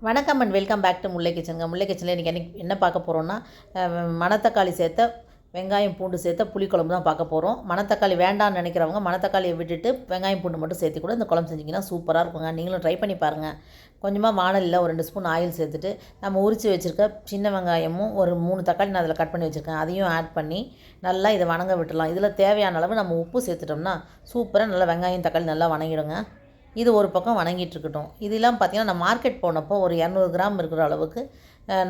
வணக்கம் and welcome back to Mullai கிச்சனுங்க Mullai கிச்சனில் இன்றைக்கி என்ன பார்க்க போகிறோன்னா மணத்தக்காளி சேர்த்த வெங்காயம் பூண்டு சேர்த்த புளிக்குழம்பு தான் பார்க்க போகிறோம் மணத்தக்காளி வேண்டாம்னு நினைக்கிறவங்க மணத்தக்காளியை விட்டுட்டு வெங்காயம் பூண்டு மட்டும் சேர்த்து கூட இந்த குழம்பு செஞ்சிங்கன்னா சூப்பராக இருக்குங்க. நீங்களும் ட்ரை பண்ணி பாருங்கள் கொஞ்சமாக வானலில் ஒரு ரெண்டு ஸ்பூன் ஆயில் சேர்த்துட்டு நம்ம உரித்து வச்சுருக்க சின்ன வெங்காயமும் ஒரு மூணு தக்காளி நான் அதில் கட் பண்ணி வச்சுருக்கேன். அதையும் ஆட் பண்ணி நல்லா இதை வணங்க விட்டுடலாம். இதில் தேவையான அளவு நம்ம உப்பு சேர்த்துட்டோம்னா சூப்பராக நல்லா வெங்காயம் தக்காளி நல்லா வணங்கிடுங்க. இது ஒரு பக்கம் வணங்கிட்டு இருக்கட்டும் இதெல்லாம் பார்த்திங்கன்னா நான் மார்க்கெட் போனப்போ ஒரு இரநூறு கிராம் இருக்கிற அளவுக்கு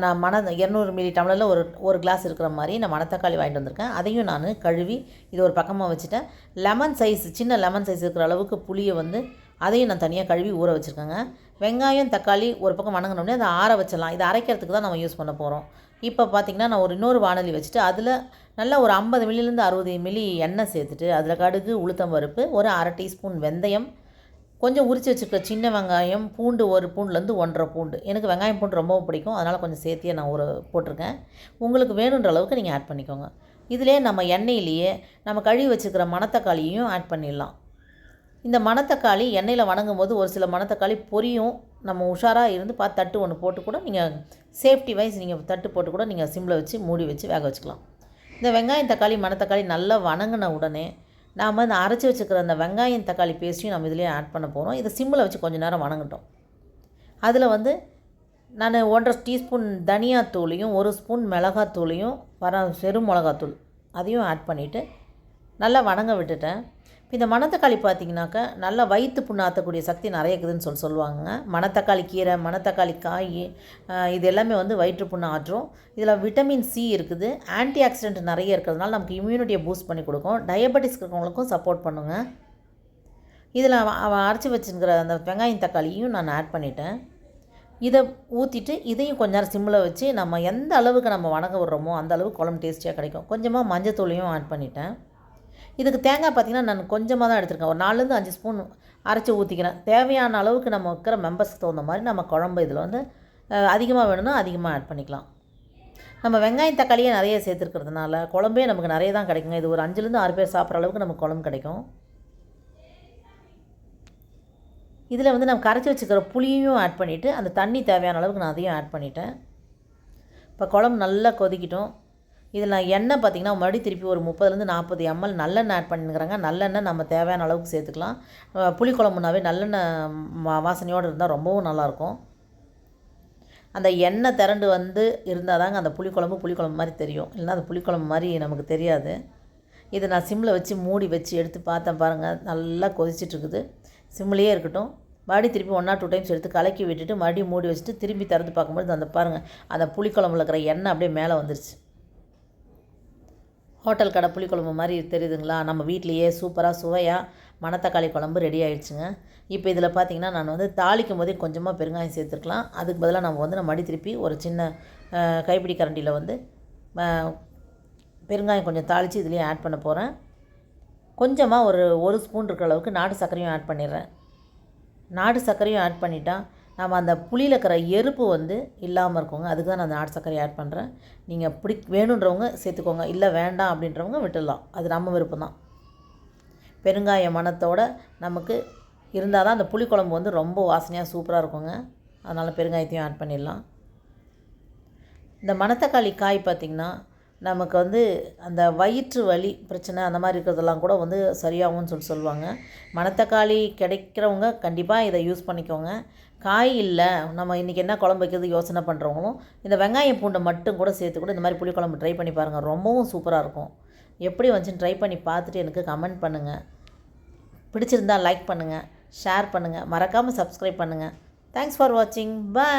நான் மண இரநூறு மில்லி டம்ளரில் ஒரு ஒரு கிளாஸ் இருக்கிற மாதிரி நான் மணத்தக்காளி வாங்கிட்டு வந்திருக்கேன். அதையும் நான் கழுவி இது ஒரு பக்கமாக வச்சுட்டேன். லெமன் சைஸ் சின்ன லெமன் சைஸ் இருக்கிற அளவுக்கு புளியை வந்து அதையும் நான் தனியாக கழுவி ஊற வச்சுருக்கேங்க. வெங்காயம் தக்காளி ஒரு பக்கம் வணங்கினோடனே அதை ஆற வச்சிடலாம். இதை அரைக்கிறதுக்கு தான் நம்ம யூஸ் பண்ண போகிறோம் இப்போ பார்த்திங்கன்னா நான் ஒரு இன்னொரு வானொலி வச்சுட்டு அதில் நல்லா ஒரு ஐம்பது மில்லிலேருந்து அறுபது மில்லி எண்ணெய் சேர்த்துட்டு அதில் கடுகு உளுத்தம் பருப்பு ஒரு அரை டீஸ்பூன் வெந்தயம் கொஞ்சம் உரித்து வச்சுருக்க சின்ன வெங்காயம் பூண்டு ஒரு பூண்டுலேருந்து ஒன்றரை பூண்டு. எனக்கு வெங்காயம் பூண்டு ரொம்ப பிடிக்கும். அதனால் கொஞ்சம் சேர்த்தியே நான் ஒரு போட்டிருக்கேன். உங்களுக்கு வேணுன்ற அளவுக்கு நீங்கள் ஆட் பண்ணிக்கோங்க. இதிலே நம்ம எண்ணெயிலேயே நம்ம கழுவி வச்சுருக்கிற மணத்தக்காளியையும் ஆட் பண்ணிடலாம். இந்த மணத்தக்காளி எண்ணெயில் வணங்கும் போது ஒரு சில மணத்தக்காளி பொரியும். நம்ம உஷாராக இருந்து பார்த்து தட்டு ஒன்று போட்டு கூட நீங்கள் சேஃப்டி வைஸ் நீங்கள் தட்டு போட்டு கூட நீங்கள் சிம்மில் வச்சு மூடி வச்சு வேக வச்சுக்கலாம். இந்த வெங்காயம் தக்காளி மணத்தக்காளி நல்லா வணங்கின உடனே நாம் இந்த அரைச்சி வச்சுக்கிற அந்த வெங்காயம் தக்காளி பேஸ்ட்டையும் நம்ம இதிலே ஆட் பண்ண போகிறோம் இதை சிம்மில் வச்சு கொஞ்சம் நேரம் வணங்கட்டும். அதில் வந்து நான் ஒன்றரை டீஸ்பூன் தனியாத்தூளையும் ஒரு ஸ்பூன் மிளகாத்தூளையும் வர செரு மிளகாத்தூள் அதையும் ஆட் பண்ணிவிட்டு நல்லா வணங்க விட்டுட்டேன். இந்த மணத்தக்காளி பார்த்தீங்கன்னாக்கா நல்லா வயிற்று புண்ணாத்தக்கூடிய சக்தி நிறைய இருக்குதுன்னு சொல்லி சொல்லுவாங்க. மணத்தக்காளி கீரை மணத்தக்காளி காய் இது எல்லாமே வந்து வயிற்று புண்ணு ஆற்றும். இதில் விட்டமின் சி இருக்குது. ஆன்டி ஆக்சிடென்ட் நிறைய இருக்கிறதுனால நமக்கு இம்யூனிட்டியை பூஸ்ட் பண்ணி கொடுக்கும். டயபெட்டிஸ் இருக்கிறவங்களுக்கும் சப்போர்ட் பண்ணுங்க. இதில் அவன் அரைச்சி வச்சுருக்கிற அந்த வெங்காயம் தக்காளியும் நான் ஆட் பண்ணிட்டேன். இதை ஊற்றிட்டு இதையும் கொஞ்ச நேரம் சிம்மில் வச்சு நம்ம எந்த அளவுக்கு நம்ம வணங்க விடுறோமோ அந்த அளவுக்கு குழம்பு டேஸ்டியாக கிடைக்கும். கொஞ்சமாக மஞ்சத்தூளையும் ஆட் பண்ணிட்டேன். இதுக்கு தேங்காய் பார்த்திங்கன்னா நான் கொஞ்சமாக தான் எடுத்துருக்கேன். ஒரு நாலுலேருந்து அஞ்சு ஸ்பூன் அரைச்சி ஊற்றிக்கிறேன் தேவையான அளவுக்கு நம்ம வைக்கிற மெம்பர்ஸ்க்கு தகுந்த மாதிரி நம்ம குழம்பு இதில் வந்து அதிகமாக வேணும்னா அதிகமாக ஆட் பண்ணிக்கலாம். நம்ம வெங்காயம் தக்காளியே நிறைய சேர்த்துருக்கிறதுனால குழம்பே நமக்கு நிறைய தான் கிடைக்குங்க. இது ஒரு அஞ்சுலேருந்து ஆறு பேர் சாப்பிட்ற அளவுக்கு நமக்கு குழம்பு கிடைக்கும். இதில் வந்து நம்ம கரைச்சி வச்சுக்கிற புளியும் ஆட் பண்ணிவிட்டு அந்த தண்ணி தேவையான அளவுக்கு நான் அதையும் ஆட் பண்ணிட்டேன். இப்போ குழம்பு நல்லா கொதிக்கிட்டோம். இதில் நான் எண்ணெய் பார்த்திங்கன்னா மறுபடியும் திருப்பி ஒரு முப்பதுலேருந்து நாற்பது எம்எல் நல்லெண்ணெய் ஆட் பண்ணிக்கிறாங்க. நல்லெண்ணெய் நம்ம தேவையான அளவுக்கு சேர்த்துக்கலாம். புளிக்குழம்புனாவே புளி குழம்புனாவே நல்லெண்ணெய் வா- வாசனையோடு இருந்தால் ரொம்பவும் நல்லாயிருக்கும். அந்த எண்ணெய் திரண்டு வந்து இருந்தால் தாங்க அந்த புளிக்குழம்பு புளிக்குழம்பு மாதிரி தெரியும். இல்லைன்னா அந்த புளிக்குழம்பு மாதிரி நமக்கு தெரியாது. இதை நான் சிம்மில் வச்சு மூடி வச்சு எடுத்து பார்த்தேன் பாருங்கள் நல்லா கொதிச்சிட்ருக்குது. சிம்லேயே இருக்கட்டும். மறுபடியும் திருப்பி ஒன் ஆர் டூ டைம்ஸ் எடுத்து கலக்கி விட்டுட்டு மறுபடியும் மூடி வச்சுட்டு திரும்பி திறந்து பார்க்கும்போது அந்த பாருங்கள் அந்த புளிக்குழம்புல இருக்கிற எண்ணெய் அப்படியே மேலே வந்துருச்சு. ஹோட்டல் கடை புளிக்குழம்பு மாதிரி தெரியுதுங்களா? நம்ம வீட்லேயே சூப்பராக சுவையாக மணத்தக்காளி குழம்பு ரெடி ஆகிடுச்சுங்க இப்போ இதில் பார்த்தீங்கன்னா நான் வந்து தாளிக்கும் போதே கொஞ்சமாக பெருங்காயம் சேர்த்துருக்கலாம். அதுக்கு பதிலாக நம்ம வந்து நம்ம மடி திருப்பி ஒரு சின்ன கைப்பிடி கரண்டியில் வந்து பெருங்காயம் கொஞ்சம் தாளித்து இதுலேயும் ஆட் பண்ண போகிறேன் கொஞ்சமாக ஒரு ஒரு ஸ்பூன் இருக்கிற அளவுக்கு நாட்டு சர்க்கரையும் ஆட் பண்ணிடுறேன். நாட்டு சர்க்கரையும் ஆட் பண்ணிட்டால் நம்ம அந்த புளியில் இருக்கிற எருப்பு வந்து இல்லாமல் இருக்குங்க. அதுக்கு தான் நான் அந்த நாட்டு சர்க்கரை ஆட் பண்ணுறேன் நீங்கள் பிடி வேணுன்றவங்க சேர்த்துக்கோங்க. இல்லை வேண்டாம் அப்படின்றவங்க விட்டுடலாம். அது நம்ம விருப்பம் தான். பெருங்காய மணத்தோட நமக்கு இருந்தால் தான் அந்த புளிக்குழம்பு வந்து ரொம்ப வாசனையாக சூப்பராக இருக்குங்க. அதனால் பெருங்காயத்தையும் ஆட் பண்ணிடலாம். இந்த மணத்தக்காளி காய் பார்த்திங்கன்னா நமக்கு வந்து அந்த வயிற்று வலி பிரச்சனை அந்த மாதிரி இருக்கிறதெல்லாம் கூட வந்து சரியாகும்னு சொல்லி சொல்லுவாங்க. மணத்தக்காளி கிடைக்கிறவங்க கண்டிப்பாக இதை யூஸ் பண்ணிக்கோங்க. காய் இல்லை நம்ம இன்றைக்கி என்ன குழம்பு வைக்கிறது யோசனை பண்ணுறவங்களும் இந்த வெங்காயம் பூண்டை மட்டும் கூட சேர்த்து கூட இந்த மாதிரி புளிக்குழம்பு ட்ரை பண்ணி பாருங்கள் ரொம்பவும் சூப்பராக இருக்கும். எப்படி வந்துச்சுன்னு ட்ரை பண்ணி பார்த்துட்டு எனக்கு கமெண்ட் பண்ணுங்கள் பிடிச்சிருந்தா லைக் பண்ணுங்கள் ஷேர் பண்ணுங்கள் மறக்காமல் சப்ஸ்கிரைப் பண்ணுங்கள் தேங்க்ஸ் ஃபார் வாட்சிங் பை